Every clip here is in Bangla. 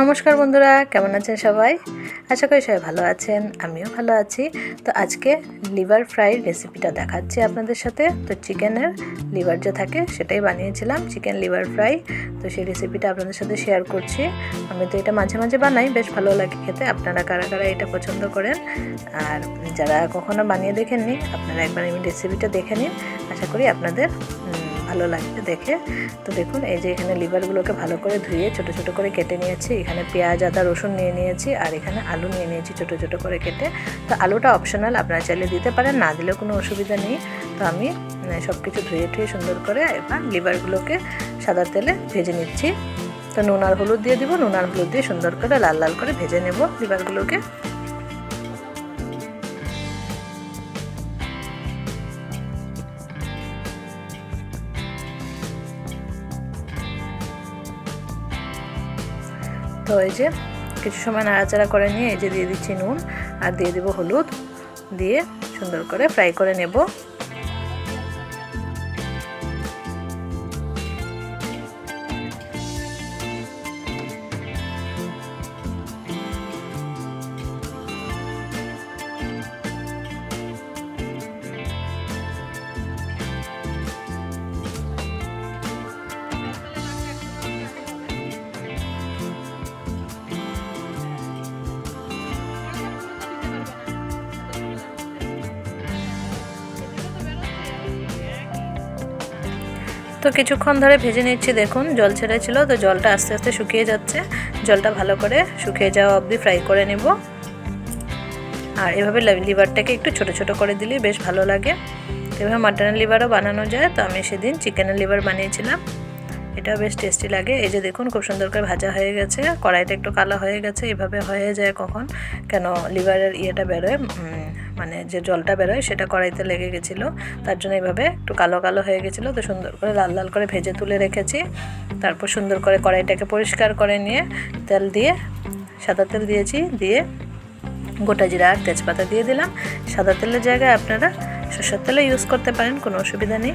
নমস্কার বন্ধুরা, কেমন আছেন সবাই? আশা করি সবাই ভালো আছেন, আমিও ভালো আছি। তো আজকে লিভার ফ্রাই রেসিপিটা দেখাচ্ছি আপনাদের সাথে। তো চিকেনের লিভার যে থাকে সেটাই বানিয়েছিলাম, চিকেন লিভার ফ্রাই। তো সেই রেসিপিটা আপনাদের সাথে শেয়ার করছি। আমি তো এটা মাঝে মাঝে বানাই, বেশ ভালো লাগে খেতে। আপনারা কারা কারা এটা পছন্দ করেন, আর যারা কখনো বানিয়ে দেখেননি, আপনারা একবার আমি রেসিপিটা দেখে নিন। আশা করি আপনাদের ভালো লাগবে দেখে। তো দেখুন, এই যে এখানে লিভারগুলোকে ভালো করে ধুয়ে ছোট ছোট করে কেটে নিয়েছি। এখানে পেঁয়াজ, আদা, রসুন নিয়ে নিয়েছি আর এখানে আলু নিয়ে নিয়েছি ছোট ছোট করে কেটে। তো আলুটা অপশনাল আপনারা চাইলে দিতে পারেন, না দিলেও কোনো অসুবিধা নেই। তো আমি সব কিছু ধুয়ে টুয়ে সুন্দর করে এবার লিভারগুলোকে সাদা তেলে ভেজে নিচ্ছি। তো নুন আর হলুদ দিয়ে দিব, নুন আর হলুদ দিয়ে সুন্দর করে লাল লাল করে ভেজে নেব লিভারগুলোকে হয়েছে কিছু সময় নাড়াচাড়া করে নিয়ে এই যে দিয়ে দিচ্ছি নুন আর দিয়ে দেবো হলুদ। দিয়ে সুন্দর করে ফ্রাই করে নেব। তো কিছুক্ষণ ধরে ভেজে নিচ্ছি, দেখুন, জল ছেড়েছিল, তো জলটা আস্তে আস্তে শুকিয়ে যাচ্ছে। জলটা ভালো করে শুকিয়ে যাওয়া অবধি ফ্রাই করে নেব। আর এভাবে লিভারটাকে একটু ছোট ছোট করে দিলেই বেশ ভালো লাগে। এভাবে মাটনের লিভারও বানানো যায়, তো আমি সেদিন চিকেনের লিভার বানিয়েছিলাম। এটাও বেশ টেস্টি লাগে। এই যে দেখুন, খুব সুন্দর করে ভাজা হয়ে গেছে। কড়াইটা একটু কালো হয়ে গেছে। এভাবে হয়ে যায় কখন? কেন লিভারের ইয়েটা বেরোয়? মানে যে জলটা বেরোয়, সেটা কড়াইতে লেগে গেছিল। তার জন্য এইভাবে একটু কালো কালো হয়ে গেছিল। তো সুন্দর করে লাল লাল করে ভেজে তুলে রেখেছি। তারপর সুন্দর করে কড়াইটাকে পরিষ্কার করে নিয়ে তেল দিয়ে, সাদা তেল দিয়েছি। দিয়ে গোটা জিরা আর তেজপাতা দিয়ে দিলাম। সাদা তেলের জায়গায় আপনারা সরষের তেলে ইউজ করতে পারেন, কোনো অসুবিধা নেই।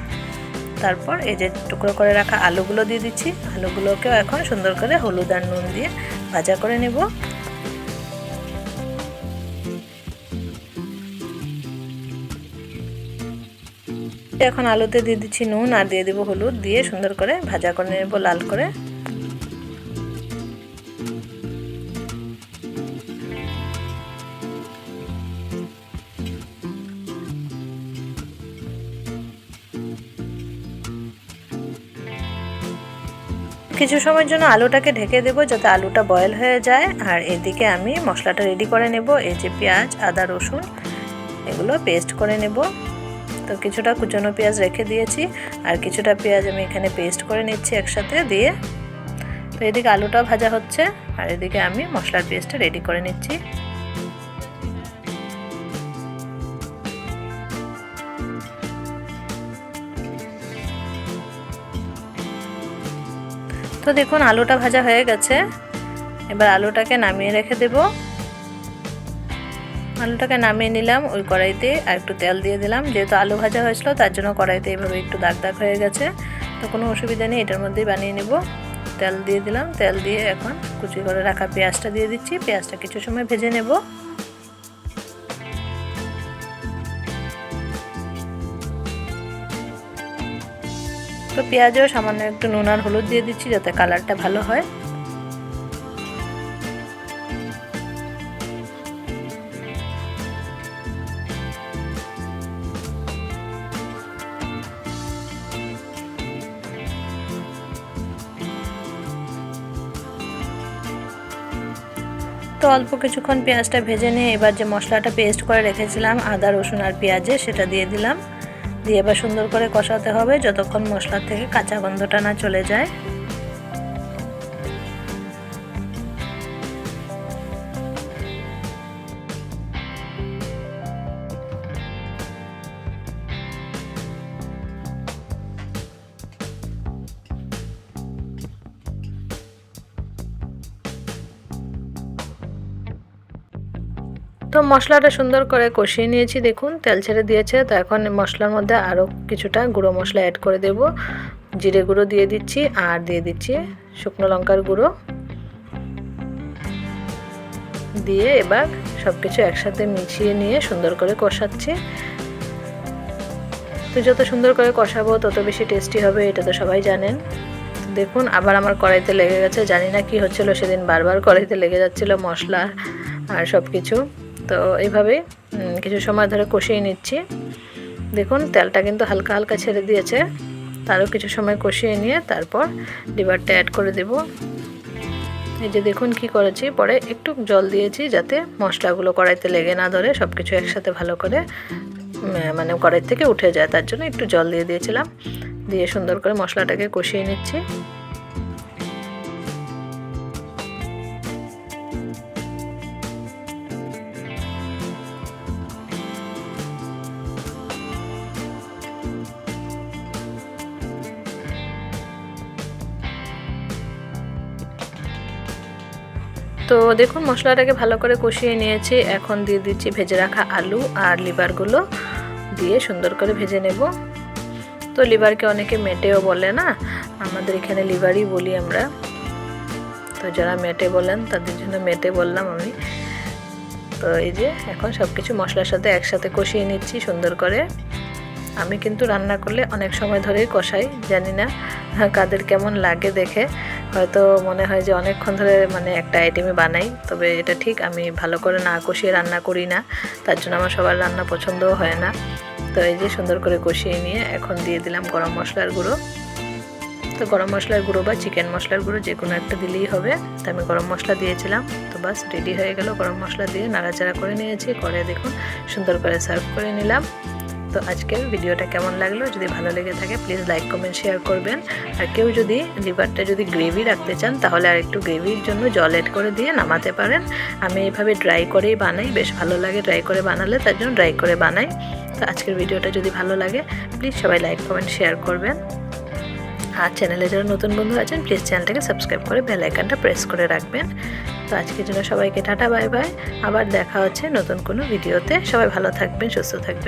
তারপর এই যে টুকরো করে রাখা আলুগুলো দিয়ে দিচ্ছি। আলুগুলোকেও এখন সুন্দর করে হলুদ আর নুন দিয়ে ভাজা করে নেব। এখন আলুতে দিয়ে দিচ্ছি নুন আর দিয়ে দেবো হলুদ দিয়ে সুন্দর করে ভাজা করে নেব লাল করে। কিছু সময়ের জন্য আলুটাকে ঢেকে দেবো যাতে আলুটা বয়েল হয়ে যায়। আর এদিকে আমি মশলাটা রেডি করে নেব, এই যে পেঁয়াজ, আদা, রসুন, এগুলো পেস্ট করে নেব। তো কিছুটা কুচনো পেঁয়াজ রেখে দিয়েছি, আর কিছুটা পেঁয়াজ আমি এখানে পেস্ট করে নিচ্ছি একসাথে দিয়ে। তো এদিকে আলুটা ভাজা হচ্ছে, আর এদিকে আমি মশলার পেস্টটা রেডি করে নিচ্ছি। তো দেখুন, আলুটা ভাজা হয়ে গেছে। এবার আলুটাকে নামিয়ে রেখে দেব। আলুটাকে নামিয়ে নিলাম ওই কড়াইতে আর একটু তেল দিয়ে দিলাম। যেহেতু আলু ভাজা হয়েছিল, তার জন্য কড়াইতে এভাবে একটু দাগ দাগ হয়ে গেছে। তো কোনো অসুবিধা নেই, এটার মধ্যেই বানিয়ে নেব। তেল দিয়ে দিলাম। তেল দিয়ে এখন কুচি করে রাখা পেঁয়াজটা দিয়ে দিচ্ছি। পেঁয়াজটা কিছু সময় ভেজে নেব। তো পেঁয়াজও, সামান্য একটু নুন আর হলুদ দিয়ে দিচ্ছি যাতে কালারটা ভালো হয়। তো অল্প কিছুক্ষণ পেঁয়াজটা ভেজে নিয়ে এবার যে মশলাটা পেস্ট করে রেখেছিলাম, আদা, রসুন আর পেঁয়াজে, সেটা দিয়ে দিলাম। দিয়ে এবার সুন্দর করে কষাতে হবে যতক্ষণ মশলার থেকে কাঁচা গন্ধটা না চলে যায়। তো মশলাটা সুন্দর করে কষিয়ে নিয়েছি, দেখুন, তেল ছেড়ে দিয়েছে, তো এখন মশলার মধ্যে আরও কিছুটা গুঁড়ো মশলা অ্যাড করে দেব। জিরে গুঁড়ো দিয়ে দিচ্ছি আর দিয়ে দিচ্ছি শুকনো লঙ্কার গুঁড়ো। দিয়ে এবার সব কিছু একসাথে মিশিয়ে নিয়ে সুন্দর করে কষাচ্ছি। তো যত সুন্দর করে কষাবো, তত বেশি টেস্টি হবে, এটা তো সবাই জানেন। দেখুন, আবার আমার কড়াইতে লেগে গেছে, জানি না কি হচ্ছিল, সেদিন বারবার কড়াইতে লেগে যাচ্ছিল মশলা আর সব কিছু তো এইভাবেই কিছু সময় ধরে কষিয়ে নিচ্ছি। দেখুন, তেলটা কিন্তু হালকা হালকা ছেড়ে দিয়েছে। তারও কিছু সময় কষিয়ে নিয়ে তারপর লিভারটা অ্যাড করে দেব। এই যে দেখুন কি করেছি, পরে একটু জল দিয়েছি যাতে মশলাগুলো কড়াইতে লেগে না ধরে সব কিছু একসাথে ভালো করে মানে কড়াই থেকে উঠে যায়। তার জন্য একটু জল দিয়ে দিয়েছিলাম। দিয়ে সুন্দর করে মশলাটাকে কষিয়ে নিচ্ছি। তো দেখুন, মশলাটাকে ভালো করে কষিয়ে নিয়েছি। এখন দিয়ে দিচ্ছি ভেজে রাখা আলু আর লিভারগুলো দিয়ে সুন্দর করে ভেজে নেব। তো লিভারকে অনেকে মেটেও বলে না, আমাদের এখানে লিভারই বলি আমরা। তো যারা মেটে বলেন, তাদের জন্য মেটে বললাম আমি। তো এই যে, এখন সব কিছু মশলার সাথে একসাথে কষিয়ে নিচ্ছি সুন্দর করে। আমি কিন্তু রান্না করলে অনেক সময় ধরেই কষাই, জানি না কাদের কেমন লাগে দেখে। হয়তো মনে হয় যে অনেকক্ষণ ধরে মানে একটা আইটেমই বানাই, তবে এটা ঠিক আমি ভালো করে না কষিয়ে রান্না করি না, তার জন্য আমার সবার রান্না পছন্দও হয় না। তো এই যে সুন্দর করে কষিয়ে নিয়ে এখন দিয়ে দিলাম গরম মশলার গুঁড়ো। তো গরম মশলার গুঁড়ো বা চিকেন মশলার গুঁড়ো যে কোনো একটা দিলেই হবে। তো আমি গরম মশলা দিয়েছিলাম, তো বাস রেডি হয়ে গেল। গরম মশলা দিয়ে নাড়াচাড়া করে নিয়েছি, করে দেখুন সুন্দর করে সার্ভ করে নিলাম। তো আজকের ভিডিওটা কেমন লাগল? যদি ভালো লেগে থাকে প্লিজ লাইক কমেন্ট শেয়ার করবেন। আর কেউ যদি লিভারটা যদি গ্রেভি রাখতে চান, তাহলে আর একটু গ্রেভির জন্য জল এড করে দিয়ে নামাতে পারেন। আমি এইভাবে ড্রাই করেই বানাই, বেশ ভালো লাগে ড্রাই করে বানালে, তার জন্য ড্রাই করে বানাই। তো আজকের ভিডিওটা যদি ভালো লাগে প্লিজ সবাই লাইক কমেন্ট শেয়ার করবেন। আর চ্যানেলে যারা নতুন বন্ধু আছেন প্লিজ চ্যানেলটাকে সাবস্ক্রাইব করে বেল আইকনটা প্রেস করে রাখবেন। তো আজকের জন্য সবাইকে টাটা বাই বাই আবার দেখা হচ্ছে নতুন কোনো ভিডিওতে সবাই ভালো থাকবেন, সুস্থ থাকবেন।